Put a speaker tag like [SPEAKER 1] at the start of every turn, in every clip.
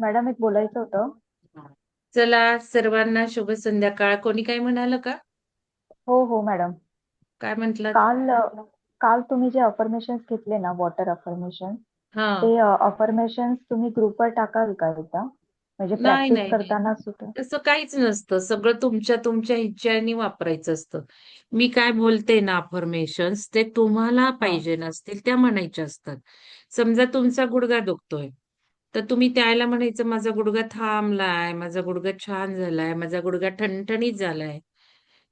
[SPEAKER 1] Madam एक बोलायचं होतं.
[SPEAKER 2] चला सर्वांना शुभ संध्याकाळ. कोणी काय म्हणाल का?
[SPEAKER 1] हो हो मॅडम.
[SPEAKER 2] काय म्हंटल
[SPEAKER 1] काल काल तुम्ही जे अफर्मेशन्स घेतले ना वॉटर अफर्मेशन
[SPEAKER 2] हा.
[SPEAKER 1] ते अफर्मेशन्स तुम्ही ग्रुपवर टाकाल का एकदा? म्हणजे
[SPEAKER 2] नाही
[SPEAKER 1] प्रॅक्टिस
[SPEAKER 2] नाही.
[SPEAKER 1] करताना सुद्धा.
[SPEAKER 2] तसं काहीच नसतं. सगळं तुमच्या तुमच्या इच्छेने वापरायचं असतं. मी काय बोलते ना अफर्मेशन्स ते तुम्हाला
[SPEAKER 1] हा.
[SPEAKER 2] पाहिजे नसतील त्या म्हणायच्या असतात. समजा तुमचा गुडघा दुखतोय. तर तुम्ही त्याला म्हणायचं माझा गुडघा थांबलाय माझा गुडघा छान झालाय माझा गुडघा ठणठणीत झालाय.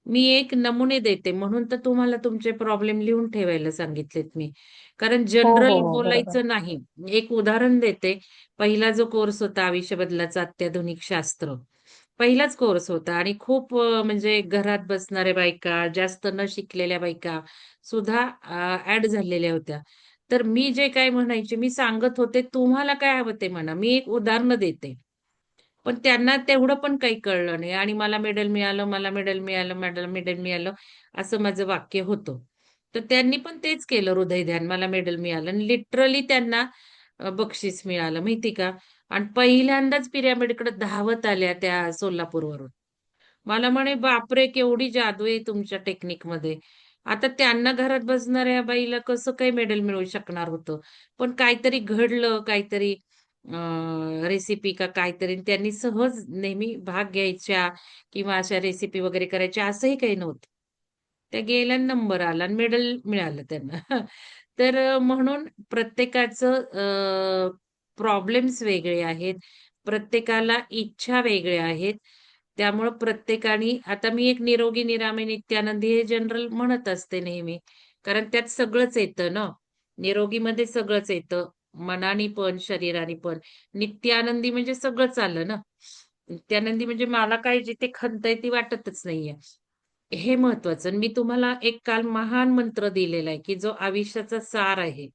[SPEAKER 2] मी एक नमुने देते. म्हणून तर तुम्हाला तुमचे प्रॉब्लेम लिहून ठेवायला सांगितलेत मी. कारण
[SPEAKER 1] हो हो
[SPEAKER 2] जनरल
[SPEAKER 1] हो बरोबर.
[SPEAKER 2] बोलायचं नाही. एक उदाहरण देते. पहिला जो कोर्स होता आयुष्य बदलाचा अत्याधुनिक शास्त्र. पहिलाच कोर्स होता आणि खूप अ, म्हणजे घरात बसणाऱ्या बायका जास्त न शिकलेल्या बायका सुद्धा ऍड झालेल्या होत्या. तर मी जे काय म्हणायचे मी सांगत होते तुम्हाला काय हवं ते म्हणा. मी एक उदाहरण देते. पण त्यांना तेवढं पण काही कळलं नाही. आणि मला मेडल मिळालं मला मेडल मिळालं मेडल मेडल मिळालं असं माझं वाक्य होतं. तर त्यांनी पण तेच केलं हृदय ध्यान मला मेडल मिळालं. आणि लिटरली त्यांना बक्षीस मिळालं. माहिती का? आणि पहिल्यांदाच पिरॅमिडकडे धावत आल्या त्या सोलापूरवरून. मला म्हणे बापरे केवढी जादू आहे तुमच्या टेक्निकमध्ये आता त्यांना घरात बसणाऱ्या बाईला कसं काही मेडल मिळू शकणार होतं? पण काहीतरी घडलं काहीतरी रेसिपी का काहीतरी त्यांनी सहज नेहमी भाग घ्यायच्या किंवा अशा रेसिपी वगैरे करायच्या असंही काही नव्हतं. त्या गेल्या नंबर आला आणि मेडल मिळालं त्यांना. तर म्हणून प्रत्येकाचं प्रॉब्लेम्स वेगळे आहेत. प्रत्येकाला इच्छा वेगळ्या आहेत. त्यामुळं प्रत्येकाने आता मी एक निरोगी निरामी नित्यानंदी हे जनरल म्हणत असते नेहमी. कारण त्यात सगळंच येतं ना? निरोगीमध्ये सगळंच येतं. मनाने पण शरीराने पण. नित्यानंदी म्हणजे सगळंच आलं ना? नित्यानंदी म्हणजे मला काय जिथे खंत आहे ती वाटतच नाहीये. हे महत्वाचं. आणि मी तुम्हाला एक काल महान मंत्र दिलेला आहे की जो आयुष्याचा सार आहे.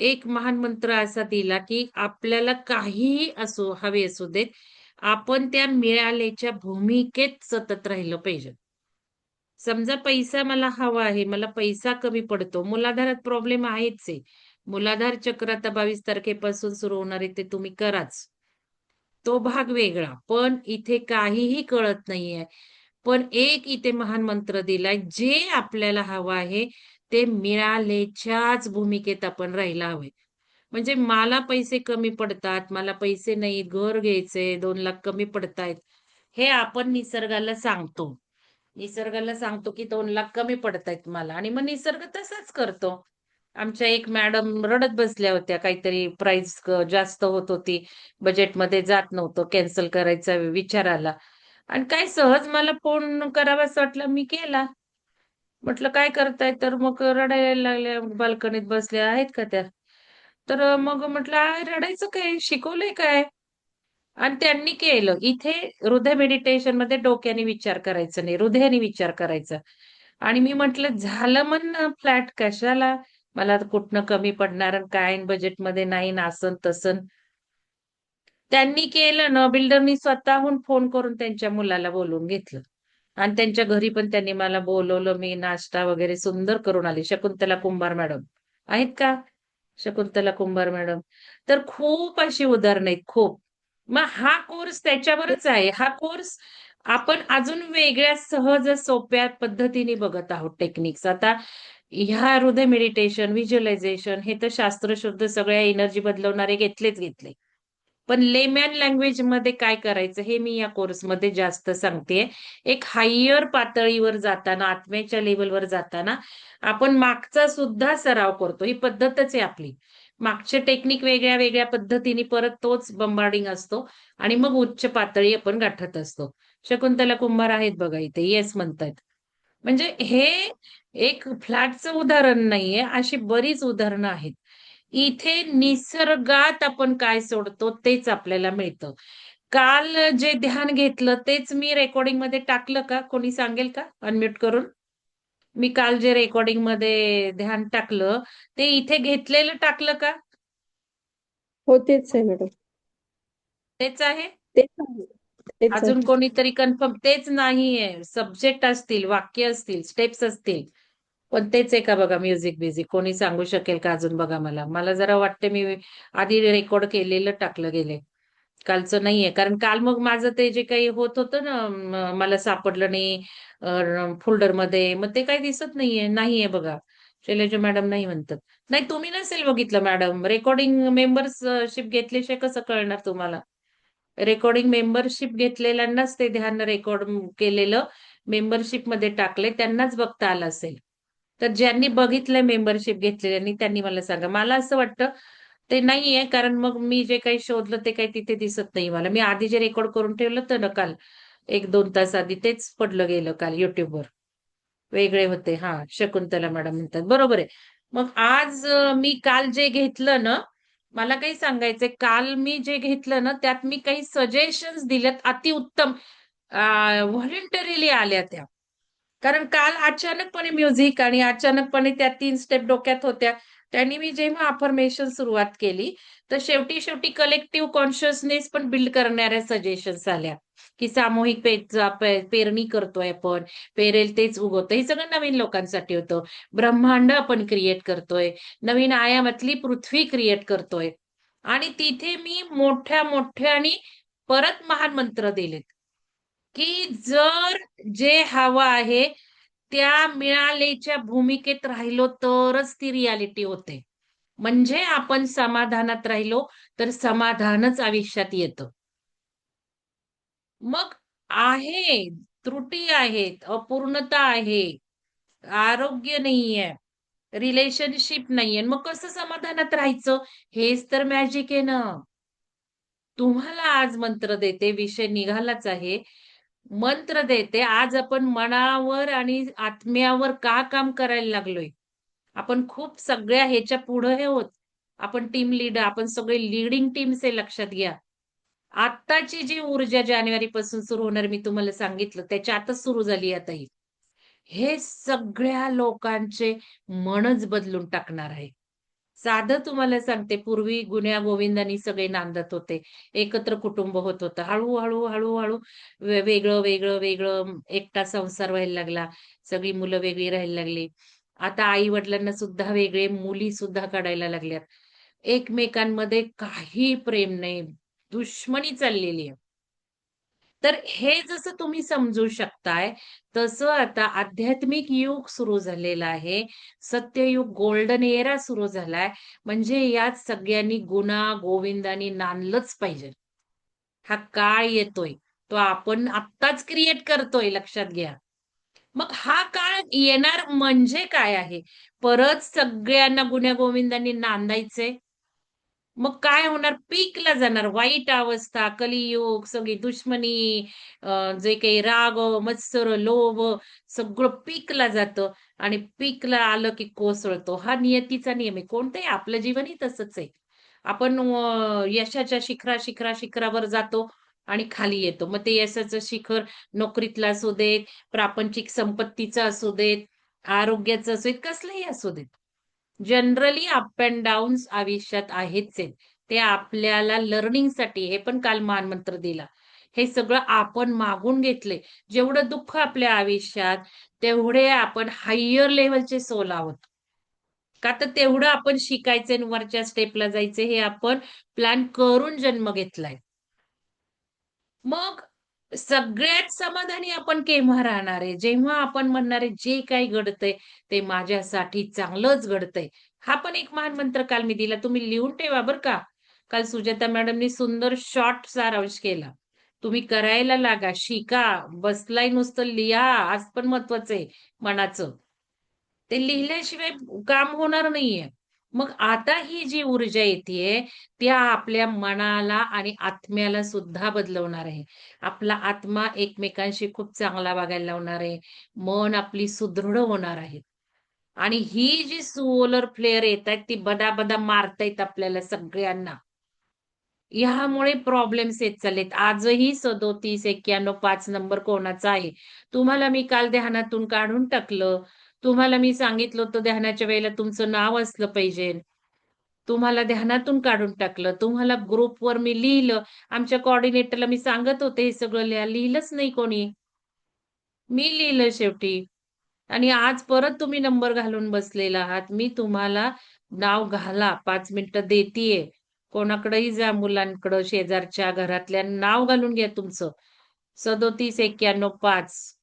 [SPEAKER 2] एक महान मंत्र असा दिला की आपल्याला काहीही असो हवे असू देत आपण त्या मिळालेच्या भूमिकेत सतत राहिलं पाहिजे. समजा पैसा मला हवा आहे मला पैसा कमी पडतो मुलाधारात प्रॉब्लेम आहेच आहे. मुलाधार चक्र आता बावीस तारखेपासून सुरू होणार आहे ते तुम्ही कराच. तो भाग वेगळा पण इथे काहीही कळत नाहीये. पण एक इथे महान मंत्र दिलाय जे आपल्याला हवं आहे ते मिळालेच्याच भूमिकेत आपण राहायला हवे. म्हणजे मला पैसे कमी पडतात मला पैसे नाही घर घ्यायचे दोन लाख कमी पडतायत. हे आपण निसर्गाला सांगतो. निसर्गाला सांगतो की दोन लाख कमी पडतायत मला. आणि मग निसर्ग तसाच करतो. आमच्या एक मॅडम रडत बसल्या होत्या काहीतरी प्राइस जास्त होत होती. बजेटमध्ये जात नव्हतं कॅन्सल करायचा विचार आला आणि काय सहज मला फोन करावाच वाटला मी केला. म्हटलं काय करताय? तर मग रडायला लागल्या बाल्कनीत बसल्या. आहेत का त्या? तर मग म्हटलं रडायचं काय? शिकवलंय काय? आणि त्यांनी केलं. इथे हृदय मेडिटेशनमध्ये डोक्याने विचार करायचा नाही हृदयाने विचार करायचा. आणि मी म्हटलं झालं म्हण फ्लॅट कशाला? मला कुठनं कमी पडणार आणि काय? बजेटमध्ये नाही नासन तसन त्यांनी केलं ना बिल्डरनी स्वतःहून फोन करून त्यांच्या मुलाला बोलवून घेतलं. आणि त्यांच्या घरी पण त्यांनी मला बोलवलं मी नाश्ता वगैरे सुंदर करून आली शकुंतला कुंभार मॅडम. आहेत का? शकुंतला कुंभार मॅडम. तर खूप अशी उदाहरणं आहेत खूप. मग हा कोर्स त्याच्यावरच आहे. हा कोर्स आपण अजून वेगळ्या सहज सोप्या पद्धतीने बघत आहोत टेक्निक्स आता ह्या हृदय मेडिटेशन व्हिज्युअलायझेशन हे तर शास्त्रशुद्ध सगळ्या एनर्जी बदलवणारे घेतलेच घेतले. पण लेमॅन लँग्वेजमध्ये काय करायचं हे मी या कोर्समध्ये जास्त सांगते. एक हायर पातळीवर जाताना आत्म्याच्या लेवलवर जाताना आपण मागचा सुद्धा सराव करतो. ही पद्धतच आहे आपली. मागचे टेक्निक वेगळ्या वेगळ्या पद्धतीने परत तोच बंबार्डिंग असतो आणि मग उच्च पातळी आपण गाठत असतो. शकुंतला कुंभार आहेत बघा इथे येस म्हणतायत म्हणजे हे एक फ्लॅटचं उदाहरण नाहीये अशी बरीच उदाहरणं आहेत. इथे निसर्गात आपण काय सोडतो तेच आपल्याला मिळतं. काल जे ध्यान घेतलं तेच मी रेकॉर्डिंगमध्ये टाकलं का? कोणी सांगेल का? अनम्यूट करून. मी काल जे रेकॉर्डिंगमध्ये ध्यान टाकलं ते इथे घेतलेलं टाकलं का?
[SPEAKER 3] हो तेच आहे मॅडम.
[SPEAKER 2] तेच आहे?
[SPEAKER 3] तेच
[SPEAKER 2] अजून कोणीतरी कन्फर्म तेच नाहीये. सब्जेक्ट असतील वाक्य असतील स्टेप्स असतील. पण तेच आहे का बघा म्युझिक बिझिक कोणी सांगू शकेल का अजून बघा मला? मला जरा वाटतं मी आधी रेकॉर्ड केलेलं टाकलं गेले. कालचं नाहीये. कारण काल मग माझं ते जे काही होत होतं ना मला सापडलं नाही फोल्डरमध्ये मग ते काही दिसत नाहीये नाहीये बघा. शैलेजा मॅडम नाही म्हणतात. नाही तुम्ही नसेल बघितलं मॅडम. रेकॉर्डिंग मेंबरशिप घेतल्याशिवाय कसं कळणार तुम्हाला? रेकॉर्डिंग मेंबरशिप घेतलेल्यांनाच ते ध्यान रेकॉर्ड केलेलं मेंबरशिपमध्ये टाकले त्यांनाच बघता आलं असेल. तर ज्यांनी बघितलंय मेंबरशिप घेतलेल्यांनी त्यांनी मला सांगा. मला असं वाटतं ते नाहीये कारण मग मी जे काही शोधलं ते काही तिथे दिसत नाही मला. मी आधी जे रेकॉर्ड करून ठेवलं तर ना काल एक दोन तास आधी तेच पडलं गेलं काल युट्यूबवर वेगळे होते. हा शकुंतला मॅडम म्हणतात. बरोबर आहे. मग आज मी काल जे घेतलं ना मला काही सांगायचंय. काल मी जे घेतलं ना त्यात मी काही सजेशन्स दिल्यात अतिउत्तम व्हॉलेंटरीली आल्या त्या. कारण काल अचानकपणे म्युझिक आणि अचानकपणे त्या तीन स्टेप डोक्यात होत्या. त्यांनी मी जेव्हा अफर्मेशन सुरुवात केली तर शेवटी शेवटी कलेक्टिव्ह कॉन्शियसनेस पण बिल्ड करणाऱ्या सजेशन्स आल्या. की सामूहिक पेचा पे- पेरणी करतोय आपण पेरेल तेच उगवतं. हे सगळं नवीन लोकांसाठी होतं. ब्रह्मांड आपण क्रिएट करतोय. नवीन आयामातली पृथ्वी क्रिएट करतोय. आणि तिथे मी मोठ्या मोठ्या आणि परत महान मंत्र दिलेत. की जर जे हवं आहे त्या मिळालेच्या भूमिकेत राहिलो तरच ती रियालिटी होते. म्हणजे आपण समाधानात राहिलो तर समाधानच आयुष्यात येतं. मग आहे त्रुटी आहेत अपूर्णता आहे आरोग्य नाहीये रिलेशनशिप नाहीये. मग कसं समाधानात राहायचं? हेच तर मॅजिक आहे ना. तुम्हाला आज मंत्र देते विषय निघालाच आहे. मंत्र देते. आज आपण मनावर आणि आत्म्यावर का काम करायला लागलोय? आपण खूप सगळ्या ह्याच्या पुढे हे होत. आपण टीम लीडर आपण सगळे लिडिंग टीम्स आहे लक्षात घ्या. आत्ताची जी ऊर्जा जानेवारी पासून सुरू होणार मी तुम्हाला सांगितलं त्याच्या आताच सुरू झाली आता ही. हे सगळ्या लोकांचे मनच बदलून टाकणार आहे. साधं तुम्हाला सांगते पूर्वी गुन्ह्या गोविंदानी सगळे नांदत होते. एकत्र कुटुंब होत होतं. हळूहळू हळूहळू वेगळं वेगळं वेगळं एकटा संसार व्हायला लागला. सगळी मुलं वेगळी राहायला लागली. आता आई वडिलांना सुद्धा वेगळे मुली सुद्धा काढायला लागल्यात. एकमेकांमध्ये काही प्रेम नाही. दुश्मनी चाललेली आहे. तर हे जसं तुम्ही समजू शकताय तसं आता आध्यात्मिक युग सुरू झालेलं आहे. सत्ययुग गोल्डन एरा सुरू झालाय. म्हणजे यात सगळ्यांनी गुणा गोविंदानी नांदलंच पाहिजे. हा काळ येतोय. तो आपण आत्ताच क्रिएट करतोय लक्षात घ्या. मग हा काळ येणार म्हणजे काय आहे? परत सगळ्यांना गुन्ह्या गोविंदांनी नांदायचे मग काय होणार? पीकला जाणार. वाईट अवस्था कलियुग सगळी दुश्मनी जे काही राग मत्सर लोभ सगळं पीकला जातं. आणि पीकला आलं की कोसळतो. हा नियतीचा नियम आहे. कोणतंही आपलं जीवनही तसंच आहे. आपण यशाच्या शिखरा शिखरा शिखरावर जातो आणि खाली येतो. मग ते यशाचं शिखर नोकरीतलं असू देत प्रापंचिक संपत्तीचं असू देत आरोग्याचं असू देत कसलंही असू देत. जनरली अप अँड डाऊन्स आयुष्यात आहेच आहेत ते आपल्याला लर्निंगसाठी हे पण काल मानमंत्र दिला. हे सगळं आपण मागून घेतले. जेवढं दुःख आपल्या आयुष्यात तेवढे आपण हायर लेवलचे सोल आहोत. का तर तेवढं आपण शिकायचे आणि वरच्या स्टेपला जायचे हे आपण प्लॅन करून जन्म घेतलाय. मग सगळ्यात समाधानी आपण केव्हा राहणार आहे? जेव्हा आपण म्हणणारे जे काही घडतंय ते माझ्यासाठी चांगलंच घडतंय. हा पण एक महान मंत्र काल मी दिला. तुम्ही लिहून ठेवा बरं का? काल सुजाता मॅडमनी सुंदर शॉर्ट सारांश केला. तुम्ही करायला लागा शिका बसलाय नुसतं लिहा आज पण महत्वाचं आहे मनाचं. ते लिहिल्याशिवाय काम होणार नाहीये. मग आता ही जी ऊर्जा येते त्या आपल्या मनाला आणि आत्म्याला सुद्धा बदलवणार आहे. आपला आत्मा एकमेकांशी खूप चांगला वागायला लावणार आहे. मन आपली सुदृढ होणार आहे. आणि ही जी सोलर फ्लेअर येत आहेत ती बदाबदा मारतायत आपल्याला सगळ्यांना. ह्यामुळे प्रॉब्लेम्स येत चाललेत. आजही सदोतीस एक्क्याण्णव पाच नंबर कोणाचा आहे? तुम्हाला मी काल ध्यानातून काढून टाकलं. तुम्हाला मी सांगितलं होतं ध्यानाच्या वेळेला तुमचं नाव असलं पाहिजे. तुम्हाला ध्यानातून काढून टाकलं. तुम्हाला ग्रुपवर मी लिहिलं. आमच्या कॉर्डिनेटरला मी सांगत होते हे सगळं लिहा. लिहिलंच नाही कोणी. मी लिहिलं शेवटी. आणि आज परत तुम्ही नंबर घालून बसलेला आहात. मी तुम्हाला नाव घाला. पाच मिनिटं देतीये. कोणाकडेही जा मुलांकडं शेजारच्या घरातल्या नाव घालून घ्या तुमचं. सदोतीस एक्क्याण्णव पाच.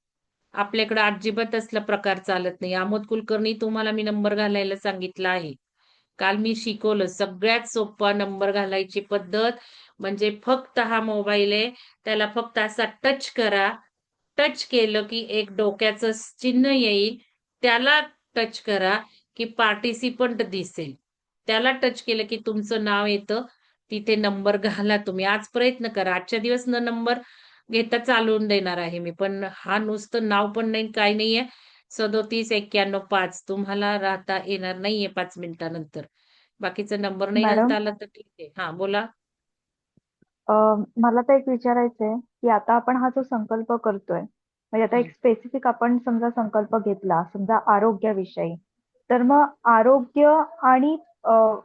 [SPEAKER 2] आपल्याकडे अजिबात असला प्रकार चालत नाही. आमोद कुलकर्णी तुम्हाला मी नंबर घालायला सांगितला आहे. काल मी शिकवलं सगळ्यात सोपा नंबर घालायची पद्धत म्हणजे फक्त हा मोबाईल आहे त्याला फक्त असा टच करा टच केलं की एक डोक्याचं चिन्ह येईल त्याला टच करा की पार्टिसिपंट दिसेल. त्याला टच केलं की तुमचं नाव येतं तिथे नंबर घाला तुम्ही. आज प्रयत्न करा. आजच्या दिवस न नंबर घेता चालवून देणार आहे मी. पण हा नुसतं नाव पण नाही काय नाहीये. सदोतीस एक्क्याण्णव पाच. तुम्हाला राहता येणार नाहीये पाच मिनिटानंतर. बाकीचा नंबर नाही
[SPEAKER 1] मॅडम?
[SPEAKER 2] घालता आला तर ठीक आहे. हा बोला.
[SPEAKER 1] अं, मला तर एक विचारायचं आहे की आता आपण हा जो संकल्प करतोय म्हणजे आता एक स्पेसिफिक आपण समजा संकल्प घेतला समजा आरोग्याविषयी. तर मग आरोग्य आणि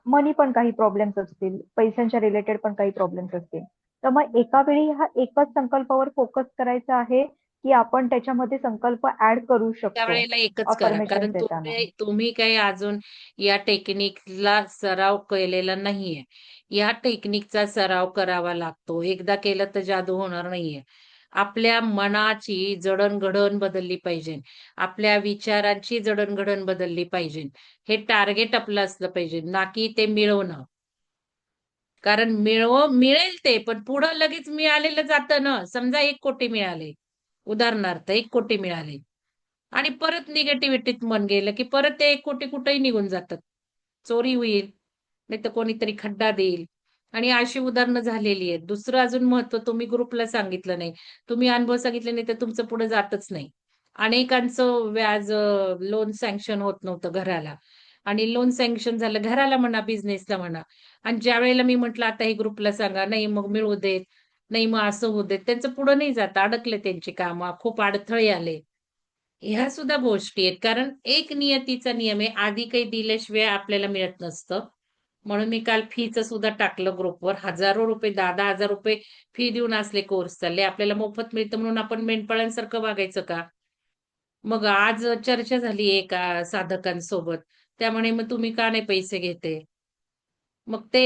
[SPEAKER 1] मनी पण काही प्रॉब्लेम्स असतील पैशांच्या रिलेटेड पण काही प्रॉब्लेम्स असतील. तर मग एका वेळी हा एकच संकल्पावर फोकस करायचा आहे की आपण त्याच्यामध्ये संकल्प ऍड करू शकतो.
[SPEAKER 2] त्यावेळेला एकच करा. कारण
[SPEAKER 1] देताना.
[SPEAKER 2] तुम्ही तुम्ही काही अजून या टेक्निकला सराव केलेला नाहीये. या टेक्निकचा सराव करावा लागतो. एकदा केलं तर जादू होणार नाहीये. आपल्या मनाची जडणघडण बदलली पाहिजे. आपल्या विचारांची जडणघडण बदलली पाहिजे. हे टार्गेट आपलं असलं पाहिजे. ना की ते मिळवणं. कारण मिळव मिळेल ते पण पुढं लगेच मिळालेलं जातं ना. समजा एक कोटी मिळाले. उदाहरणार्थ एक कोटी मिळाले. आणि परत निगेटिव्हिटीत मन गेलं की परत ते एक कोटी कुठेही निघून जातात. चोरी होईल नाही तर कोणीतरी खड्डा देईल. आणि अशी उदाहरणं झालेली आहेत. दुसरं अजून महत्त्व तुम्ही ग्रुपला सांगितलं नाही. तुम्ही अनुभव सांगितले नाही तर तुमचं पुढे जातच नाही. अनेकांचं व्याज लोन सँक्शन होत नव्हतं घराला. आणि लोन सँक्शन झालं घराला म्हणा बिझनेसला म्हणा. आणि ज्या वेळेला मी म्हटलं आता हे ग्रुपला सांगा नाही मग मिळू देत नाही मग असं होऊ देत. त्यांचं पुढं नाही जात अडकले त्यांची कामं खूप अडथळे आले. ह्या सुद्धा गोष्टी आहेत. कारण एक नियतीचा नियम आहे आधी काही दिल्याशिवाय आपल्याला मिळत नसतं. म्हणून मी काल फीचं सुद्धा टाकलं ग्रुपवर हजारो रुपये दहा दहा हजार रुपये फी देऊन असले कोर्स चालले. आपल्याला मोफत मिळतं म्हणून आपण मेंढपाळांसारखं वागायचं का? मग आज चर्चा झाली एका साधकांसोबत. त्यामुळे मग तुम्ही का नाही पैसे घेते? मग ते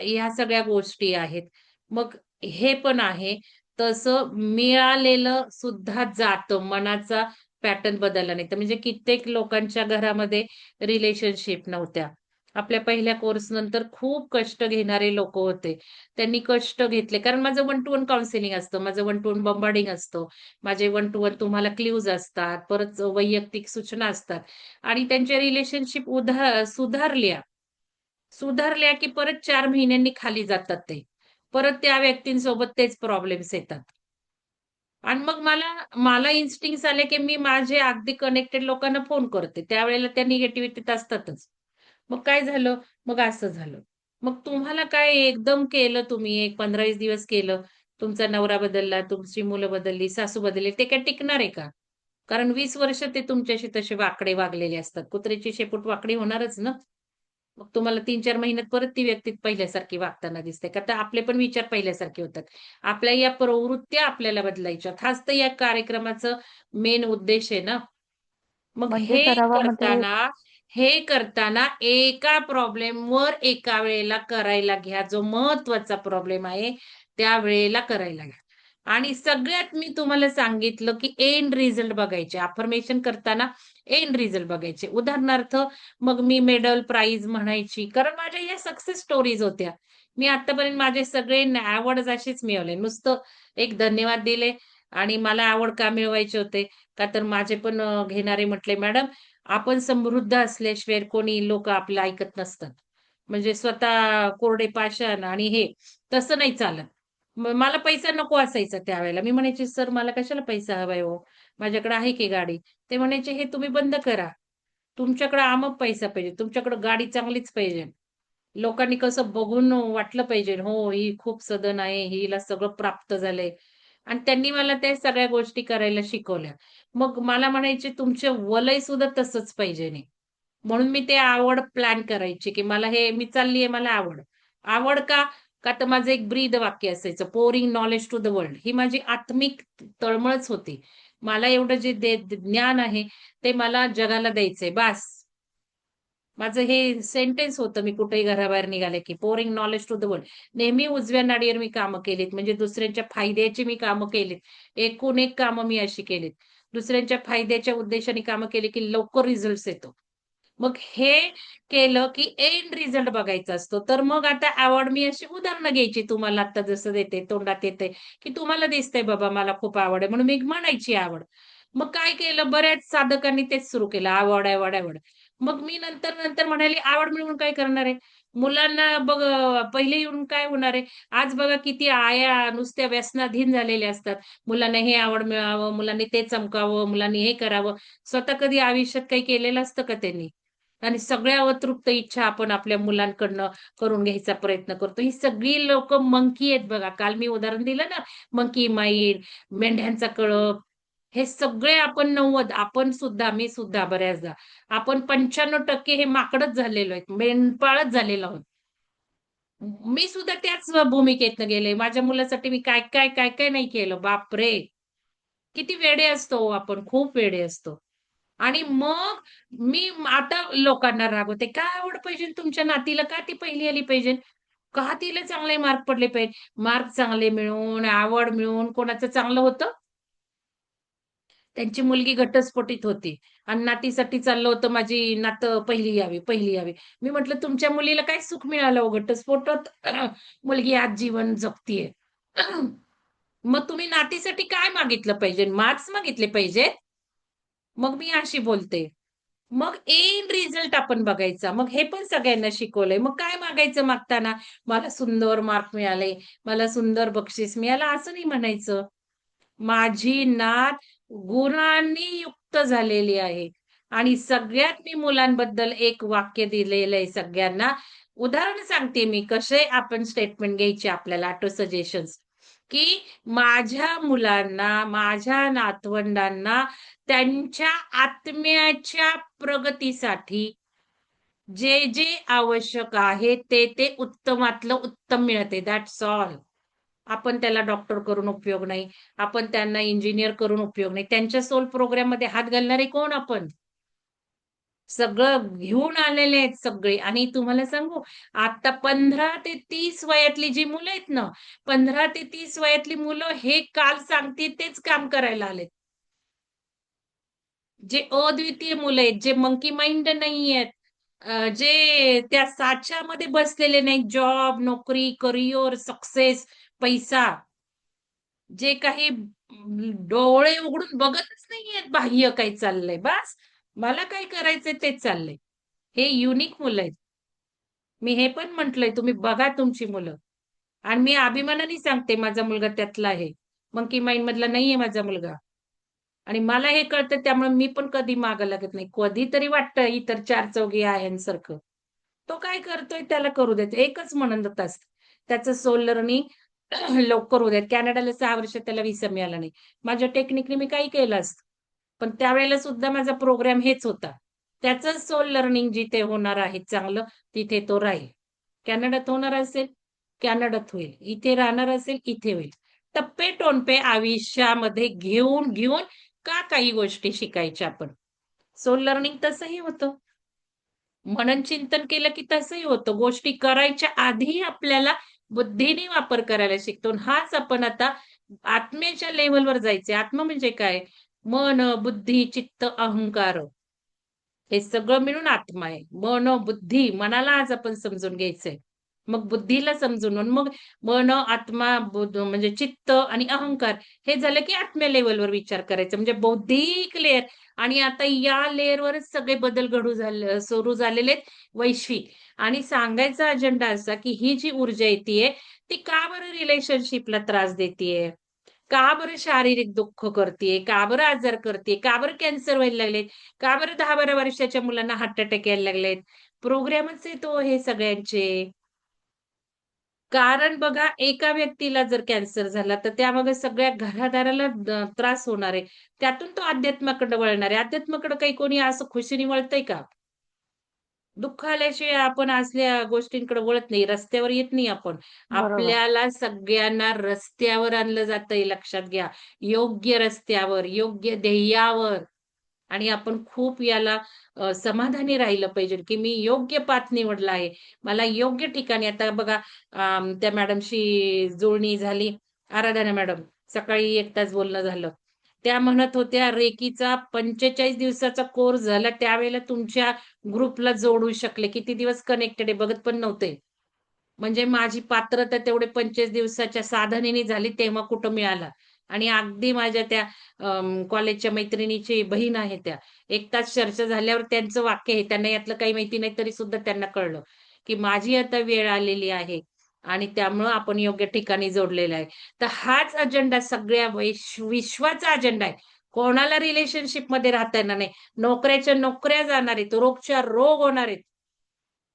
[SPEAKER 2] ह्या सगळ्या गोष्टी आहेत. मग हे पण आहे. तसं मिळालेलं सुद्धा जातं. मनाचा पॅटर्न बदलला नाही. तर म्हणजे कित्येक लोकांच्या घरामध्ये रिलेशनशिप नव्हत्या. आपल्या पहिल्या कोर्स नंतर खूप कष्ट घेणारे लोक होते. त्यांनी कष्ट घेतले. कारण माझं वन टू वन काउन्सिलिंग असतं. माझं वन टू वन बंबार्डिंग असतं. माझे वन टू वन तुम्हाला क्ल्यूज असतात. परत वैयक्तिक सूचना असतात. आणि त्यांच्या रिलेशनशिप उधार सुधारल्या. सुधारल्या की परत चार महिन्यांनी खाली जातात ते. परत त्या व्यक्तींसोबत तेच प्रॉब्लेम्स येतात. आणि मग मला मला इन्स्टिंग आले की मी माझे अगदी कनेक्टेड लोकांना फोन करते. त्यावेळेला त्या निगेटिव्हिटीत असतातच. मग काय झालं? मग असं झालं. मग तुम्हाला काय एकदम केलं तुम्ही? एक पंधरा वीस दिवस केलं? तुमचा नवरा बदलला तुमची मुलं बदलली सासू बदलली ते काय टिकणार आहे का? कारण वीस वर्ष ते तुमच्याशी तसे वाकडे वागलेले असतात. कुत्र्याची शेपूट वाकडी होणारच ना? मग तुम्हाला तीन चार महिन्यात परत ती व्यक्ती पहिल्यासारखी वागताना दिसते. का तर आपले पण विचार पहिल्यासारखे होतात. आपल्या या प्रवृत्त्या आपल्याला बदलायच्या हाच तर या कार्यक्रमाचं मेन उद्देश आहे ना? मग हे करताना हे करताना एका प्रॉब्लेमवर एका वेळेला करायला घ्या. जो महत्त्वाचा प्रॉब्लेम आहे त्या वेळेला करायला घ्या. आणि सगळ्यात मी तुम्हाला सांगितलं की एंड रिझल्ट बघायचे. अफर्मेशन करताना एंड रिझल्ट बघायचे. उदाहरणार्थ मग मी मेडल प्राइज म्हणायची. कारण माझ्या या सक्सेस स्टोरीज होत्या. मी आतापर्यंत माझे सगळे अवॉर्ड असेच मिळवले. नुसतं एक धन्यवाद दिले आणि मला आवड का मिळवायचे होते? का तर माझे पण घेणारे म्हटले मॅडम आपण समृद्ध असल्याशिवाय कोणी लोक आपलं ऐकत नसतात. म्हणजे स्वतः कोरडे पाषाण आणि हे तसं नाही चालत. मला पैसा नको असायचा त्यावेळेला. मी म्हणायचे सर मला कशाला पैसा हवाय हो? माझ्याकडे आहे की गाडी? ते म्हणायचे हे तुम्ही बंद करा. तुमच्याकडे आमक पैसा पाहिजे. तुमच्याकडे गाडी चांगलीच पाहिजे. लोकांनी कसं बघून वाटलं पाहिजे. हो ही खूप सदन आहे. हिला सगळं प्राप्त झालंय. आणि त्यांनी मला त्या सगळ्या गोष्टी करायला शिकवल्या. मग मला म्हणायचे तुमचे वलय सुद्धा तसंच पाहिजे नाही. म्हणून मी ते आवड प्लॅन करायची की मला हे मी चाललीये मला आवड. आवड का? का तर माझं एक ब्रीद वाक्य असायचं pouring knowledge to the world ही माझी आत्मिक तळमळच होती. मला एवढं जे दे ज्ञान आहे ते मला जगाला द्यायचंय. बास. माझं हे सेंटेन्स होतं मी कुठेही घराबाहेर निघाले की pouring knowledge to the world नेहमी उजव्या नाडीवर मी कामं केलीत म्हणजे दुसऱ्यांच्या फायद्याची मी कामं केलीत. एकूण एक कामं मी अशी केलीत. दुसऱ्यांच्या फायद्याच्या उद्देशाने कामं केली की लवकर रिझल्ट येतो. मग हे केलं की एंड रिझल्ट बघायचा असतो. तर मग आता अवॉर्ड मी अशी उदाहरणं घ्यायची. तुम्हाला आता जसं देते तोंडात येते की तुम्हाला दिसतंय बाबा मला खूप आवड आहे म्हणून मी म्हणायची आवड. मग काय केलं? बऱ्याच साधकांनी तेच सुरू केलं. आवड आवड आवड मग मी नंतर नंतर म्हणाली आवड मिळवून काय करणार आहे? मुलांना बघ पहिले येऊन काय होणार आहे? आज बघा किती आया नुसत्या व्यसनाधीन झालेल्या असतात. मुलांना हे आवड मिळावं मुलांनी ते चमकावं मुलांनी हे करावं. स्वतः कधी आयुष्यात काही केलेलं असतं का त्यांनी? आणि सगळ्या अतृप्त इच्छा आपण आपल्या मुलांकडनं करून घ्यायचा प्रयत्न करतो. ही सगळी लोक मंकी आहेत बघा. काल मी उदाहरण दिलं ना मंकी माईड मेंढ्यांचा कळप हे सगळे आपण नव्वद आपण सुद्धा मी सुद्धा बऱ्याचदा आपण पंच्याण्णव टक्के हे माकडच झालेलो आहेत मेंढपाळच झालेलो आहोत. मी सुद्धा त्याच भूमिकेतनं गेले माझ्या मुलासाठी मी काय काय काय काय नाही केलं बापरे. किती वेडे असतो हो आपण खूप वेडे असतो. आणि मग मी आता लोकांना रागवते काय आवड पाहिजे? तुमच्या नातीला का ती पहिली आली पाहिजे? का तिला चांगले मार्क पडले पाहिजे? मार्क चांगले मिळून आवड मिळून कोणाचं चांगलं होतं? त्यांची मुलगी घटस्फोटीत होती. आणि नातीसाठी चाललं होतं माझी नात पहिली यावी पहिली यावी. मी म्हटलं तुमच्या मुलीला काय सुख मिळालं घटस्फोटत घटस्फोटात? मुलगी आज जीवन जगतीये मग तुम्ही नातीसाठी काय मागितलं पाहिजे? मार्क्स मागितले पाहिजे? मग मी अशी बोलते. मग एन रिझल्ट आपण बघायचा. मग हे पण सगळ्यांना शिकवलंय. मग काय मागायचं मागताना? मला सुंदर मार्क मिळाले. मला सुंदर बक्षीस मिळालं. असं नाही म्हणायचं. माझी नात गुणांनी युक्त झालेली आहे. आणि सगळ्यात मी मुलांबद्दल एक वाक्य दिलेलं आहे सगळ्यांना. उदाहरण सांगते मी कसे आपण स्टेटमेंट घ्यायचे आपल्याला ऑटो सजेशन्स की माझ्या मुलांना माझ्या नातवंडांना त्यांच्या आत्म्याच्या प्रगतीसाठी जे जे आवश्यक आहे ते ते उत्तमातलं उत्तम मिळते. दॅट्स ऑल आपण त्याला डॉक्टर करून उपयोग नाही आपण त्यांना इंजिनियर करून उपयोग नाही. त्यांच्या सोल प्रोग्राममध्ये हात घालणारे कोण आपण? सगळं घेऊन आलेले आहेत सगळे. आणि तुम्हाला सांगू आता पंधरा ते तीस वयातली जी मुलं आहेत ना पंधरा ते तीस वयातली मुलं हे काल सांगते तेच काम करायला आलेत. जे अद्वितीय मुलं आहेत जे मंकी माइंड नाही आहेत जे त्या साच्यामध्ये बसलेले नाही जॉब नोकरी करिअर सक्सेस पैसा. जे काही डोळे उघडून बघतच नाहीयेत बाह्य काही चाललंय. बस मला काय करायचंय तेच चाललंय. हे युनिक मुलं आहेत. मी हे पण म्हटलंय तुम्ही बघा तुमची मुलं. आणि मी अभिमानाने सांगते माझा मुलगा त्यातला आहे. मंकी माइंड मधला नाहीये माझा मुलगा. आणि मला हे कळतं त्यामुळे मी पण कधी मागं लागत नाही. कधीतरी वाटतं इतर चार चौघी आहे तो काय करतोय त्याला करू देत. एकच म्हणत असत. त्याचं सोलरनी लवकर होऊ कॅनडाला सहा वर्ष त्याला विसा मिळाला नाही. माझ्या टेक्निकने मी काही केलं असतं. पण त्यावेळेला सुद्धा माझा प्रोग्राम हेच होता. त्याचं सोल लर्निंग जिथे होणार आहे चांगलं तिथे तो राहील. कॅनडात होणार असेल कॅनडात होईल. इथे राहणार असेल इथे होईल. टप्पे टोनपे आयुष्यामध्ये घेऊन घेऊन का काही गोष्टी शिकायच्या आपण? सोल लर्निंग तसंही होतं. मनन चिंतन केलं की तसंही होतं. गोष्टी करायच्या आधी आपल्याला बुद्धीने वापर करायला शिकतो. हाच आपण आता आत्म्याच्या लेवलवर जायचे आत्म म्हणजे काय? मन बुद्धी चित्त अहंकार. हे सगळं मिळून आत्मा आहे. मन बुद्धी मनाला आज आपण समजून घ्यायचंय. मग बुद्धीला समजून मग मन आत्मा म्हणजे चित्त आणि अहंकार हे झालं की आत्म्या लेवलवर विचार करायचा. म्हणजे बौद्धिक लेअर. आणि आता या लेअरवरच सगळे बदल घडू झाले सुरू झालेले आहेत वैश्विक. आणि सांगायचा अजेंडा असा की ही जी ऊर्जा येते ती का बरं रिलेशनशिपला त्रास देते का बरं शारीरिक दुःख करते का बरं आजार करते का बरं कॅन्सर व्हायला लागलेत? का बरं दहा बारा वर्षाच्या मुलांना हार्ट अटॅक यायला लागलेत? प्रोग्रामच येतो हो हे सगळ्यांचे. कारण बघा एका व्यक्तीला जर कॅन्सर झाला तर त्यामागे सगळ्या घरादाराला त्रास होणार आहे. त्यातून तो अध्यात्माकडे वळणार आहे. अध्यात्माकडे काही कोणी असं खुशीने वळतंय का? दुःख आल्याशिवाय आपण असल्या गोष्टींकडे वळत नाही. रस्त्यावर येत नाही आपण. आपल्याला सगळ्यांना रस्त्यावर आणलं जातंय लक्षात घ्या. योग्य रस्त्यावर योग्य ध्येयावर. आणि आपण खूप याला समाधानी राहिलं पाहिजे, की मी योग्य पाथ निवडला आहे. मला योग्य ठिकाणी आता बघा त्या मॅडमशी जुळणी झाली, आराधना मॅडम. सकाळी एक तास बोलणं झालं. त्या म्हणत होत्या रेकीचा 45 दिवसाचा कोर्स झाला त्यावेळेला तुमच्या ग्रुपला जोडू शकले. किती दिवस कनेक्टेड आहे बघत पण नव्हते. म्हणजे माझी पात्रता तेवढे 25 दिवसाच्या साधनेने झाली तेव्हा कुठं मिळाला. आणि अगदी माझ्या त्या कॉलेजच्या मैत्रिणीची बहीण आहे त्या. एक तास चर्चा झाल्यावर त्यांचं वाक्य आहे. त्यांना यातलं काही माहिती नाही तरी सुद्धा त्यांना कळलं, की माझी आता वेळ आलेली आहे आणि त्यामुळं आपण योग्य ठिकाणी जोडलेलं आहे. तर हाच अजेंडा सगळ्या विश्वाचा अजेंडा आहे. कोणाला रिलेशनशिपमध्ये राहता येणार नाही. नोकऱ्याच्या नोकऱ्या जाणार आहेत, रोगच्या रोग होणार आहेत.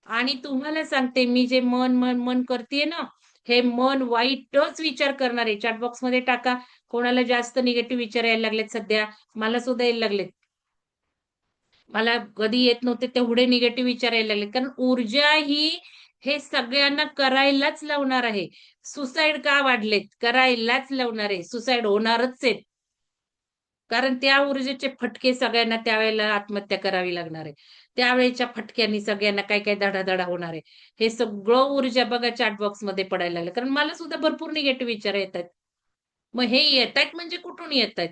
[SPEAKER 2] आणि तुम्हाला सांगते मी जे मन, मन, मन करते ना, हे मन वाईटच विचार करणार आहे. चॅट बॉक्समध्ये टाका. कोणाला जास्त निगेटिव्ह विचार यायला लागलेत सध्या. मला सुद्धा यायला लागलेत. मला कधी येत नव्हते तेवढे निगेटिव्ह विचार यायला लागले. कारण ऊर्जा ही हे सगळ्यांना करायलाच लावणार आहे. सुसाईड का वाढलेत? करायलाच लावणार आहे. सुसाईड होणारच आहेत. कारण त्या ऊर्जेचे फटके सगळ्यांना त्यावेळेला आत्महत्या करावी लागणार आहे. त्यावेळेच्या फटक्यांनी सगळ्यांना काय-काय धडाधडा होणार आहे. हे सगळं ऊर्जा बघा चॅट बॉक्समध्ये पडायला लागलं. कारण मला सुद्धा भरपूर निगेटिव्ह विचार येतात मग हे येतायत म्हणजे कुठून येतायत?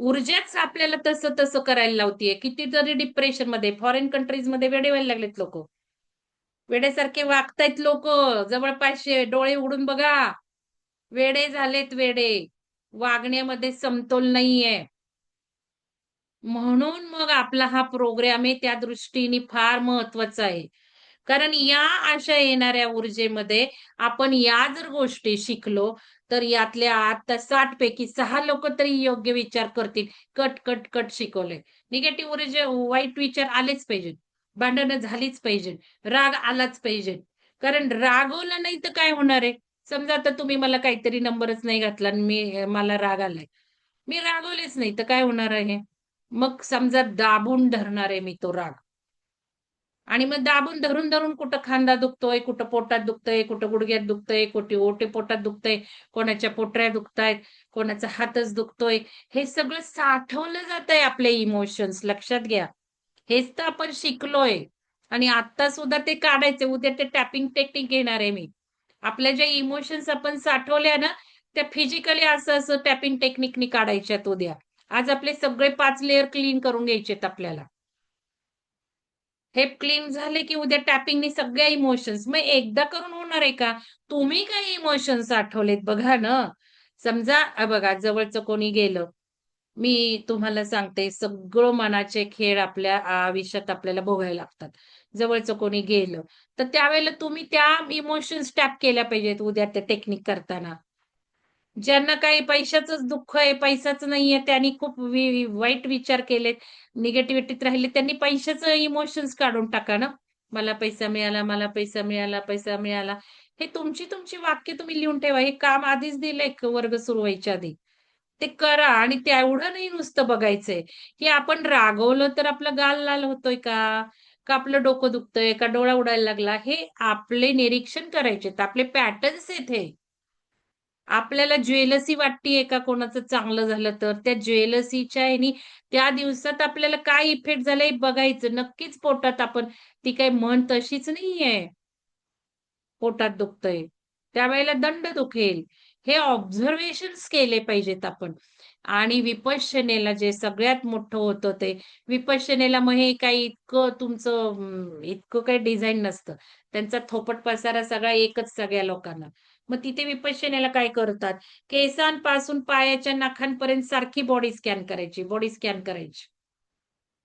[SPEAKER 2] ऊर्जाच आपल्याला तसं-तसं करायला लावतीये. कितीतरी डिप्रेशनमध्ये, फॉरेन कंट्रीजमध्ये वेडे व्हायला लागलेत लोक वेड्यासारखे वागतायत लोक जवळपासचे डोळे उडून बघा. वेडे झालेत वेडे. वागण्यामध्ये समतोल नाहीये. म्हणून मग आपला हा प्रोग्राम आहे त्या दृष्टीने फार महत्त्वाचा आहे. कारण या अशा येणाऱ्या ऊर्जेमध्ये आपण या जर गोष्टी शिकलो, तर यातल्या आता साठ पैकी सहा लोक तरी योग्य विचार करतील. कट, कट, कट शिकवलंय. निगेटिव्ह ऊर्जा वाईट विचार आलेच पाहिजेत. भांडणं झालीच पाहिजेत. राग आलाच पाहिजे. कारण रागवलं नाही तर काय होणार आहे? समजा आता तुम्ही मला काहीतरी नंबरच नाही घातला आणि मी मला राग आलाय. मी रागवलेच नाही तर काय होणार आहे? मग समजा दाबून धरणार आहे मी तो राग. आणि मग दाबून धरून-धरून कुठं खांदा दुखतोय, कुठं पोटात दुखतंय, कुठं गुडघ्यात दुखतंय, कुठे ओटे पोटात दुखतंय, कोणाच्या पोटऱ्या दुखतायत, कोणाचा हातच दुखतोय. हे सगळं साठवलं जातंय आपले इमोशन्स लक्षात घ्या. हेच तर आपण शिकलोय आणि आता सुद्धा ते काढायचे. उद्या ते टॅपिंग टेक्निक घेणार आहे मी. आपल्या ज्या इमोशन्स आपण साठवल्या ना, त्या फिजिकली असं-असं टॅपिंग टेक्निकनी काढायच्यात उद्या. आज आपले सगळे पाच लेअर क्लीन करून घ्यायचेत आपल्याला. हे क्लीन झाले की उद्या टॅपिंगने सगळ्या इमोशन्स मग एकदा करून होणार आहे का? तुम्ही काही इमोशन्स आठवलेत बघा ना. समजा बघा जवळचं कोणी गेलं. मी तुम्हाला सांगते सगळं मनाचे खेळ आपल्या आयुष्यात आपल्याला भोगायला लागतात. जवळचं कोणी गेलं, तर त्यावेळेला तुम्ही त्या इमोशन्स टॅप केल्या पाहिजेत उद्या त्या टेक्निक करताना. ज्यांना काही पैशाचंच दुःख आहे, पैसाच नाहीये, त्यांनी खूप वाईट विचार केलेत, निगेटिव्हिटीत राहिले, त्यांनी पैशाचं इमोशन्स काढून टाका ना. मला पैसा मिळाला, मला पैसा मिळाला, पैसा मिळाला. हे तुमची तुमची वाक्य तुम्ही लिहून ठेवा. हे काम आधीच दिलंय वर्ग सुरू व्हायच्या आधी. ते करा आणि तेवढं नाही नुसतं बघायचंय, की आपण रागवलं तर आपलं गाल लाल होतोय का? का आपलं डोकं दुखतंय? का डोळा उडायला लागला? हे आपले निरीक्षण करायचे आपले पॅटर्न्स आहेत हे. आपल्याला ज्वेलसी वाटते का कोणाचं चांगलं झालं तर? त्या ज्वेलसीच्या ह्यानी त्या दिवसात आपल्याला काय इफेक्ट झालाय बघायचं. नक्कीच पोटात आपण ती काही म्हण तशीच नाहीये. पोटात दुखतंय. त्यावेळेला दंड दुखेल. हे ऑब्झर्वेशन केले पाहिजेत आपण. आणि विपश्यनेला जे सगळ्यात मोठं होतं ते विपश्यनेला मग हे काही इतकं तुमचं इतकं काही डिझाईन नसतं. त्यांचा थोपट पसारा सगळा एकच सगळ्या लोकांना. मग तिथे विपश्यनेला काय करतात? केसांपासून पायाच्या नखांपर्यंत सारखी बॉडी स्कॅन करायची, बॉडी स्कॅन करायची.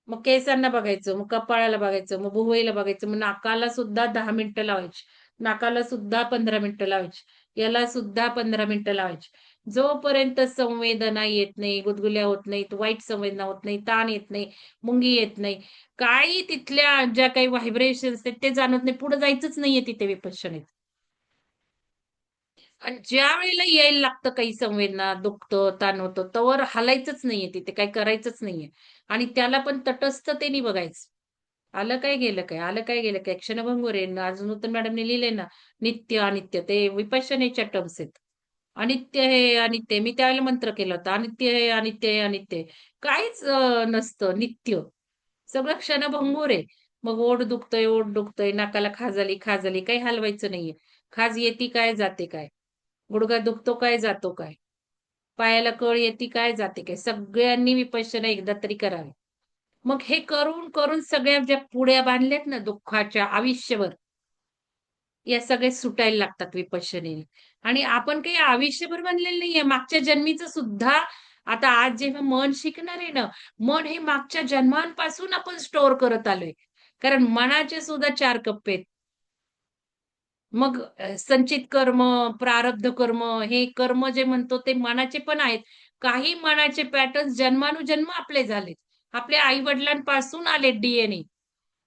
[SPEAKER 2] मग केसांना बघायचं, मग कपाळाला बघायचं, मग भुवईला बघायचं, मग नाकाला सुद्धा दहा मिनिटं लावायची. नाकाला सुद्धा 15 मिनिटं लावायची. याला सुद्धा 15 मिनिटं लावायची. जोपर्यंत संवेदना येत नाही, गुदगुल्या होत नाहीत, वाईट संवेदना होत नाही, ताण येत नाही, मुंगी येत नाही, काही तिथल्या ज्या काही व्हायब्रेशन्स आहेत ते जाणवत नाही. पुढे जायचंच नाहीये तिथे विपश्यनेत. आणि ज्यावेळेला यायला लागतं काही संवेदना, दुखतं, ताण होतं, तवर हलायचंच नाहीये तिथे, काही करायचंच नाहीये. आणि त्याला पण तटस्थतेने बघायचं. आलं काय, गेलं काय? आलं काय, गेलं काय? क्षणभंगूर आहे. अजून नूतन मॅडमने लिहिलंय ना, नित्य, अनित्य ते विपशनेच्या टर्म्स आहेत. अनित्य हे अनित्य मी त्यावेळेला मंत्र केला होता अनित्य हे अनित्य हे अनित्य काहीच नसतं नित्य सगळं क्षणभंगूर आहे मग ओढ दुखतय ओढ दुखतय नाकाला खाज आली खाज आली काही हलवायचं नाहीये खाज येती काय जाते काय गुडघा दुखतो काय जातो काय? पायाला कळ येते काय जाते काय? सगळ्यांनी विपश्यना एकदा तरी करावी. मग हे करून करून सगळ्या ज्या पुड्या बांधल्यात ना दुःखाच्या आयुष्यभर या सगळे सुटायला लागतात विपश्यनेने आणि आपण काही आयुष्यभर बनलेलं नाहीये. मागच्या जन्मीचं सुद्धा आता आज जेव्हा मन शिकणार आहे ना मन हे मागच्या जन्मांपासून आपण स्टोअर करत आलोय. कारण मनाचे सुद्धा चार कप्पे आहेत. मग संचित कर्म प्रारब्ध कर्म हे कर्म जे म्हणतो ते मनाचे पण आहेत. काही मनाचे पॅटर्न जन्मानुजन्म आपले झालेत. आपल्या आई वडिलांपासून आले डीएनए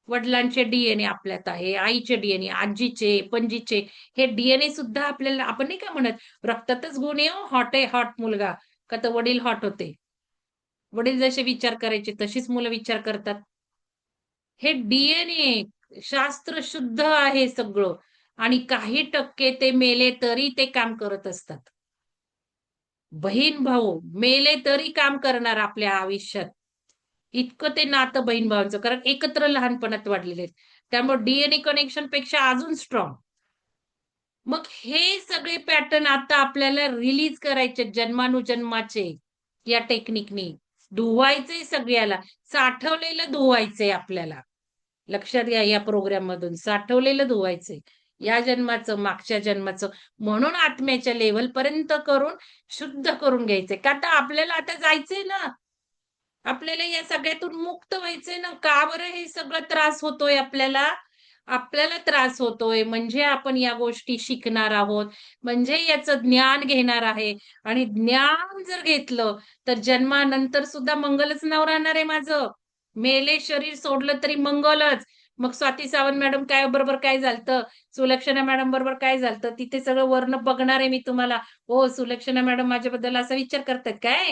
[SPEAKER 2] वडिलांचे डीएनए आपल्यात आहे आईचे डीएनए आजीचे पणजीचे हे डीएनए सुद्धा आपल्याला आपण नाही का म्हणत रक्तातच गुण आहे हो, हॉट आहे हॉट मुलगा. का तर वडील हॉट होते. वडील जसे विचार करायचे तशीच मुलं विचार करतात. हे डीएनए शास्त्र शुद्ध आहे सगळं. आणि काही टक्के ते मेले तरी ते काम करत असतात. बहीण भाऊ मेले तरी काम करणार आपल्या आयुष्यात. इतकं ते नातं बहीण भावांचं कारण एकत्र लहानपणात वाढलेले आहेत. त्यामुळे डीएनए कनेक्शनपेक्षा अजून स्ट्रॉंग मग हे सगळे पॅटर्न आता आपल्याला रिलीज करायचे जन्मानुजन्माचे या टेक्निकनी धुवायचंय सगळ्याला साठवलेलं धुवायचंय आपल्याला. लक्षात घ्या या प्रोग्राम मधून साठवलेलं धुवायचंय. या जन्माचं मागच्या जन्माचं म्हणून आत्म्याच्या लेवल पर्यंत करून शुद्ध करून घ्यायचंय का तर आपल्याला आता जायचंय ना. आपल्याला या सगळ्यातून मुक्त व्हायचंय ना. का बरं हे सगळं त्रास होतोय आपल्याला? आपल्याला त्रास होतोय. म्हणजे आपण या गोष्टी शिकणार आहोत. म्हणजे याचं ज्ञान घेणार आहे. आणि ज्ञान जर घेतलं तर जन्मानंतर सुद्धा मंगलच नाव राहणार आहे माझं. मेले शरीर सोडलं तरी मंगलच. मग स्वाती सावंत मॅडम काय बरोबर काय झालतं? सुलक्षणा मॅडम बरोबर काय झालं तिथे सगळं वर्ण बघणार आहे मी तुम्हाला. हो सुलक्षणा मॅडम माझ्याबद्दल असा विचार करतात काय?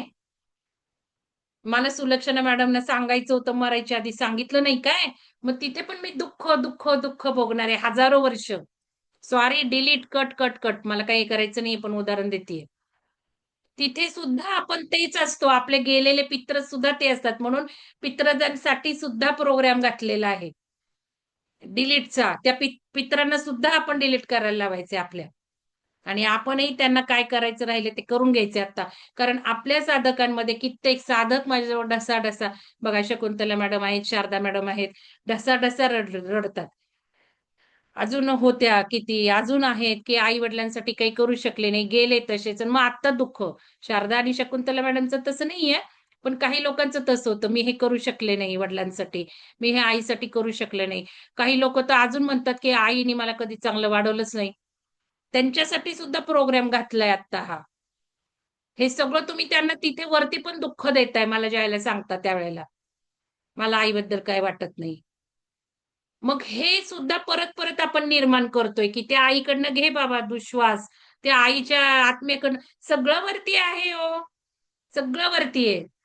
[SPEAKER 2] मला सुलक्षणा मॅडमना सांगायचं होतं मरायच्या आधी. सांगितलं नाही काय? मग तिथे पण मी दुःख दुःख दुःख भोगणार आहे हजारो वर्ष. Sorry delete cut cut cut मला काही करायचं नाही पण उदाहरण देते तिथे सुद्धा आपण तेच असतो. आपले गेलेले पित्र सुद्धा ते असतात. म्हणून पित्रजांसाठी सुद्धा प्रोग्राम घातलेला आहे. डिलीटचा त्या पित्रांना सुद्धा आपण डिलीट करायला लावायचे आपल्या. आणि आपणही त्यांना काय करायचं राहिले ते करून घ्यायचे आता कारण आपल्या साधकांमध्ये कित्येक साधक माझ्याजवळ ढसा ढसा बघा शकुंतला मॅडम आहेत शारदा मॅडम आहेत ढसा ढसा रड रडतात. अजून होत्या किती अजून आहेत की आई वडिलांसाठी काही करू शकले नाही गेले तसेच. मग आता दुःख. शारदा आणि शकुंतला मॅडमचं तसं नाहीये. पण काही लोकांचं तसं होतं. मी हे करू शकले नाही वडिलांसाठी. मी हे आईसाठी करू शकले नाही. काही लोक तर अजून म्हणतात की आईने मला कधी चांगलं वाढवलंच नाही. त्यांच्यासाठी सुद्धा प्रोग्राम घातलाय आता हा. हे सगळं तुम्ही त्यांना तिथे वरती पण दुःख देताय मला ज्यावेळेला सांगता त्यावेळेला. मला आईबद्दल काय वाटत नाही. मग हे सुद्धा परत परत आपण निर्माण करतोय की त्या आईकडनं घे बाबा दुश्वास. त्या आईच्या आत्मेकडनं सगळं वरती आहे हो. सगळं वरती आहे.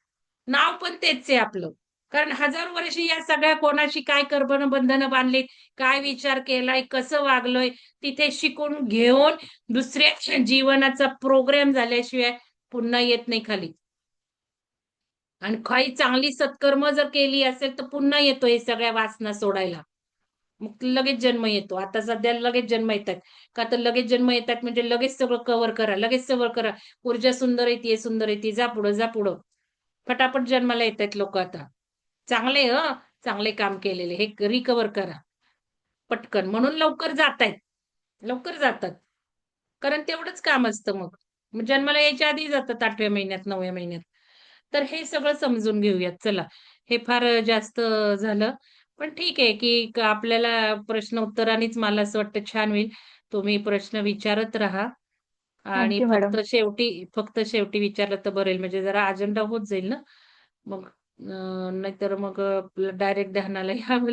[SPEAKER 2] नाव पण तेच आहे आपलं. कारण हजारो वर्षी या सगळ्या कोणाशी काय कर्बन बंधनं बांधलीत काय विचार केलाय कसं वागलोय तिथे शिकून घेऊन दुसऱ्या जीवनाचा प्रोग्राम झाल्याशिवाय पुन्हा येत नाही खाली. आणि काही चांगली सत्कर्म जर केली असेल तर पुन्हा येतो हे सगळ्या वासना सोडायला. मग लगेच जन्म येतो. आता सध्या लगेच जन्म येतात. का तर लगेच जन्म येतात म्हणजे लगेच सगळं कव्हर करा लगेच सगळं करा. ऊर्जा सुंदर येते सुंदर येते जा पुढं जा पुढं. फटाफट जन्माला येत आहेत लोक आता. चांगले ह? चांगले काम केलेले. हे रिकवर करा. पटकन. म्हणून लवकर जात आहेत लवकर जातात. कारण तेवढंच काम असतं मग जन्माला यायच्या आधी जातात आठव्या महिन्यात नवव्या महिन्यात. तर हे सगळं समजून घेऊयात. चला. हे फार जास्त झालं. पण ठीक आहे की आपल्याला प्रश्न उत्तरानेच मला असं वाटतं छान होईल. तुम्ही प्रश्न विचारत राहा. आणि
[SPEAKER 1] you,
[SPEAKER 2] फक्त. शेवटी फक्त शेवटी विचारलं तर बरेल म्हणजे जरा अजेंडा होत जाईल ना. मग अं, नाहीतर मग डायरेक्ट ध्यानाला यावं लागेल.